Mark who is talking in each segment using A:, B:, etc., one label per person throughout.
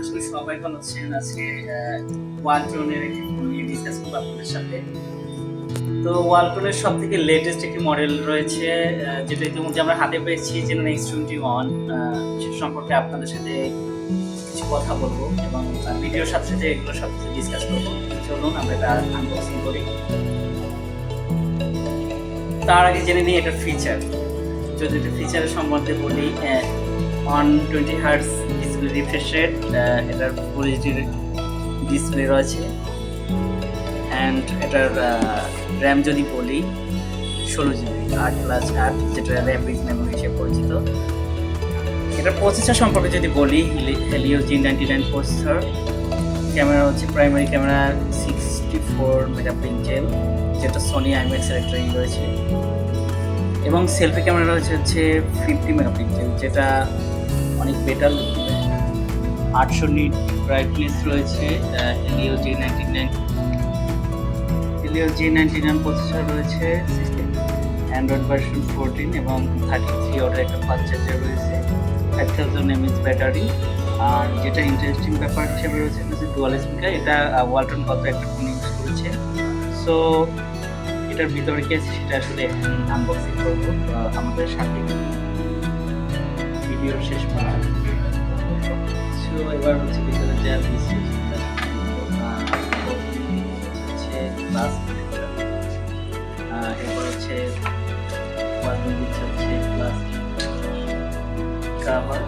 A: আসলে সবাই ভালো আছেন? আজকে ওয়ালটনের একটি ফোন নিয়ে ডিসকাস করব আপনাদের সাথে। তো ওয়ালটনের সব থেকে লেটেস্ট একটি মডেল রয়েছে যেটা ইতিমধ্যে আমরা হাতে পেয়েছি যেন এক্স টোয়েন্টি ওয়ান সে সম্পর্কে আপনাদের সাথে কিছু কথা বলব এবং ভিডিওর সাথে সাথে এগুলো সব কিছু ডিসকাস করব। চলুন, আমরা এটা আনবক্সিং করি। তার আগে জেনে নিই এটার ফিচার যদি এটা ফিচারের সম্বন্ধে বলি one twenty hertz display refresh rate এটার ফুল এইচডি ডিসপ্লে রয়েছে। অ্যান্ড এটার র্যাম যদি বলি, ষোলো জিবি আট প্লাস আট, যেটা র্যাপিড মেমোরি হিসেবে পরিচিত। এটার প্রসেসর সম্পর্কে যদি বলি Helio G ninety nine processor camera হচ্ছে primary camera sixty four megapixel যেটা সোনি আইম্যাক্সের একটা ই রয়েছে। এবং সেলফি ক্যামেরা রয়েছে হচ্ছে ফিফটি মেগাপিক্সেল যেটা অনেক বেটার লুক আটশো নিট ব্রাইটনেস রয়েছে Helio G ninety nine Helio G ninety nine processor রয়েছে অ্যান্ড্রয়েড ভার্সন ফোরটিন এবং থার্টি থ্রি অর্ডার একটা ফাস্ট চার্জার রয়েছে ফাইভ থাউজেন্ড এমএস ব্যাটারি আর যেটা ইন্টারেস্টিং ব্যাপার হিসেবে রয়েছে হচ্ছে ডুয়াল স্পিকার এটা ওয়ালটন কত একটা ফোন ইউজ করেছে। সো এটার ভিতরে কি আছে সেটা আসলে আনবক্সিং করব আমাদের সাথে ভিডিওর শেষ পার্ট সো এবার হচ্ছে ভিতরে যা আহ, হচ্ছে ক্লাস এবার হচ্ছে দিচ্ছে হচ্ছে প্লাস্টিক কাভার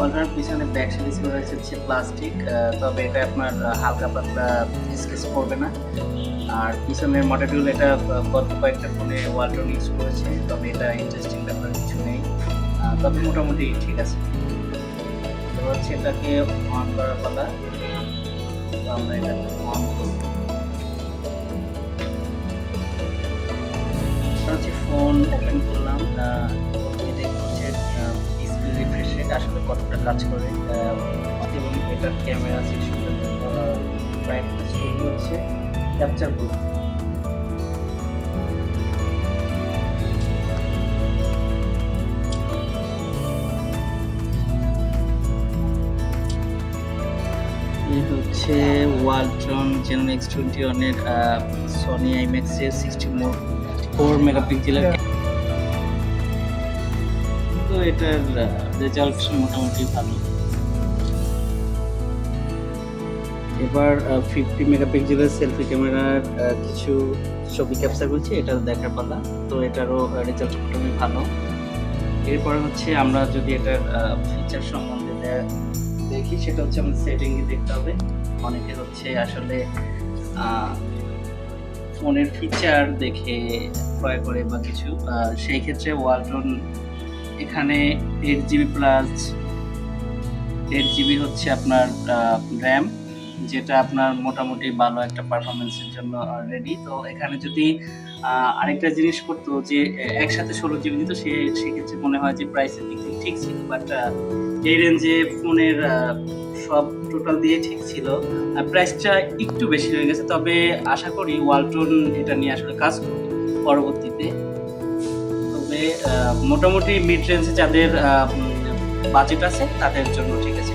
A: কলটার পিছনে ব্যাক সাইড করে হচ্ছে প্লাস্টিক তবে এটা আপনার হালকা পাতলা স্কেচ করবে না। আর পিছনের মডেলগুলো এটা গত কয়েকটা ফোনে ওয়ালটন ইউজ করেছে, তবে এটা ইন্টারেস্টিং ব্যাপার কিছু নেই। তবে মোটামুটি ঠিক আছে। এবার হচ্ছে এটাকে অন করার পালা। তো আমরা এটা অন করব। হচ্ছে ফোন ওপেন করলাম। রেট আসলে কতটা কাজ করে এবং এটার ক্যামেরা সিক্সটি ব্রাইটনেস হচ্ছে ক্যাপচার করব এই হচ্ছে ওয়ালট্রন জেন এক্স টোয়েন্টি ওয়ানের সনি আইম্যাক্সের সিক্সটি মোর ফোর মেগাপিক্সেলের তো এটার রেজাল্ট মোটামুটি ভালো। এবার ফিফটি মেগাপিক্সেলের সেলফি ক্যামেরার কিছু ছবি ক্যাপচার করছি, এটা দেখার পালা। তো এটারও রেজাল্ট মোটামুটি ভালো। এরপর হচ্ছে আমরা যদি এটার ফিচার সম্বন্ধে দেখি, সেটা হচ্ছে আমাদের সেটিংয়ে দেখতে হবে। অনেকে হচ্ছে আসলে ফোনের ফিচার দেখে ক্রয় করে বা কিছু সেই ক্ষেত্রে ওয়ালটন এখানে eight GB plus eight GB হচ্ছে আপনার র্যাম যেটা আপনার মোটামুটি ভালো একটা পারফরমেন্সের জন্য রেডি তো এখানে যদি আরেকটা জিনিস করতো যে একসাথে ষোলো জিবি দিত সে, সেক্ষেত্রে মনে হয় যে প্রাইসের দিক থেকে ঠিক ছিল বাট এই রেঞ্জে ফোনের সব টোটাল দিয়ে ঠিক ছিল। আর প্রাইসটা একটু বেশি হয়ে গেছে, তবে আশা করি ওয়ালটন এটা নিয়ে আসলে কাজ করবে পরবর্তীতে। মোটামুটি মিড রেঞ্জে যাদের বাজেট আছে তাদের জন্য ঠিক আছে।